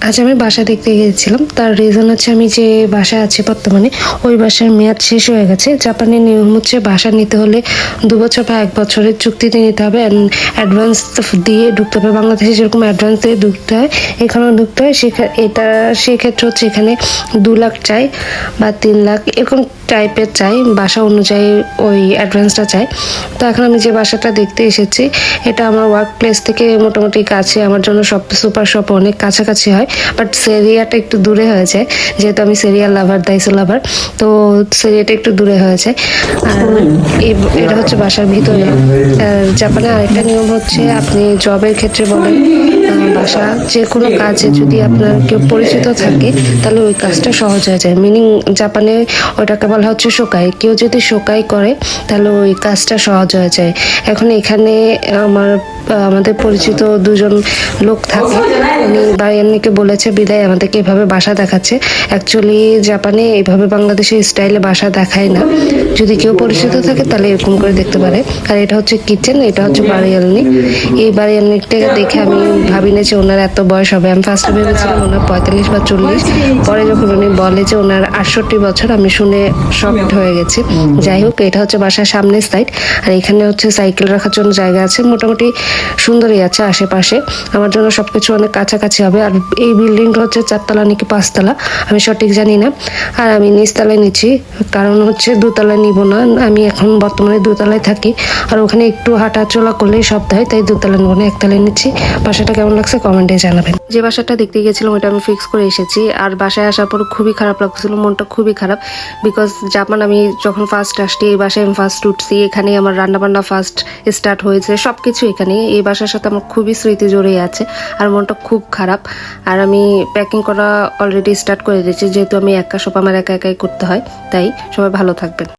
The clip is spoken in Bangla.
আজ আমি বাসা দেখতে গিয়েছিলাম। তার রিজন হচ্ছে আমি যে বাসায় আছি বর্তমানে, ওই বাসার মেয়াদ শেষ হয়ে গেছে। জাপানের নিয়ম হচ্ছে বাসা নিতে হলে দু বছর বা এক বছরের চুক্তিতে নিতে হবে অ্যাডভান্স দিয়ে ঢুকতে হবে। বাংলাদেশে যেরকম অ্যাডভান্স দিয়ে ঢুকতে হয়, এখানেও ঢুকতে হয়। সেখা- এটা সেক্ষেত্রে হচ্ছে এখানে দু লাখ চাই বা তিন লাখ এরকম টাইপের চাই, বাসা অনুযায়ী ওই অ্যাডভান্সটা চাই। তো এখন আমি যে বাসাটা দেখতে এসেছি, এটা আমার ওয়ার্ক প্লেস থেকে মোটামুটি কাছে। আমার জন্য সব সুপার শপ অনেক কাছাকাছি হয়। বাট সেরিয়াটা একটু দূরে হয়েছে, যেহেতু আমি সেরিয়াল লাভার দাইসো লাভার তো সেরিয়াটা একটু দূরে হয়েছে। আর এটা হচ্ছে বাসার ভিতরে। জাপানে আরেকটা নিয়ম হচ্ছে, আপনি জবের ক্ষেত্রে বলেন বাসা যে কোনো কাজে যদি আপনার কেউ পরিচিত থাকে, তাহলে ওই কাজটা সহজ হয়ে যায়। মিনিং জাপানে ওটাকে বলা হচ্ছে শোকাই কেউ যদি শোকাই করে, তাহলে ওই কাজটা সহজ হয়ে যায়। এখন এখানে আমার, আমাদের পরিচিত দুজন লোক থাকে। উনি বায়ান্নিকে বলেছে, বিদায়, আমাদেরকে এভাবে বাসা দেখাচ্ছে। অ্যাকচুয়ালি জাপানে এইভাবে বাংলাদেশের স্টাইলে বাসা দেখায় না। যদি কেউ পরিচিত থাকে তাহলে এরকম করে দেখতে পারে। আর এটা হচ্ছে কিচেন এটা হচ্ছে বাড়িয়ালনি এই বাড়িয়ালনিটাকে দেখে আমি ভাবি না যে ওনার এত বয়স হবে। আমি ফার্স্টে ভেবেছিলাম ওনার পঁয়তাল্লিশ বা চল্লিশ। পরে যখন উনি বলে যে ওনার আটষট্টি বছর, আমি শুনে শকড হয়ে গেছি। যাই হোক, এটা হচ্ছে বাসার সামনের সাইড আর এখানে হচ্ছে সাইকেল রাখার জন্য জায়গা আছে। মোটামুটি সুন্দরই আছে আশেপাশে। আমার জন্য সবকিছু অনেক কাছাকাছি হবে। আর এই বিল্ডিংটা হচ্ছে চারতলা নাকি পাঁচতলা? আমি সঠিক জানি না। আর আমি নিচতলায় নিচ্ছি। কারণ হচ্ছে দোতলায় নিব না। আমি এখন বর্তমানে দোতলায় থাকি। আর ওখানে একটু হাঁটা চলা করলেই সব হয় তাই দোতলা নেব না একতলায় নিচ্ছি। বাসাটা কেমন লাগছে কমেন্টে জানাবেন। যে বাসাটা দেখতে গিয়েছিলাম, ওটা আমি ফিক্স করে এসেছি। আর বাসায় আসার পর খুবই খারাপ লাগছিল মনটা খুবই খারাপ। বিকজ জাপান আমি যখন ফার্স্ট আসছি, এই বাসায় আমি ফার্স্ট উঠছি। এখানেই আমার রান্না বান্না ফার্স্ট স্টার্ট হয়েছে। সব কিছু এখানে। এই বাসার সাথে আমার খুবই স্মৃতি জড়িয়ে আছে। আর মনটা খুব খারাপ। আর আমি প্যাকিং করা অলরেডি স্টার্ট করে দিয়েছি। যেহেতু আমি একা, সব আমার একা একাই করতে হয়। তাই সবাই ভালো থাকবেন।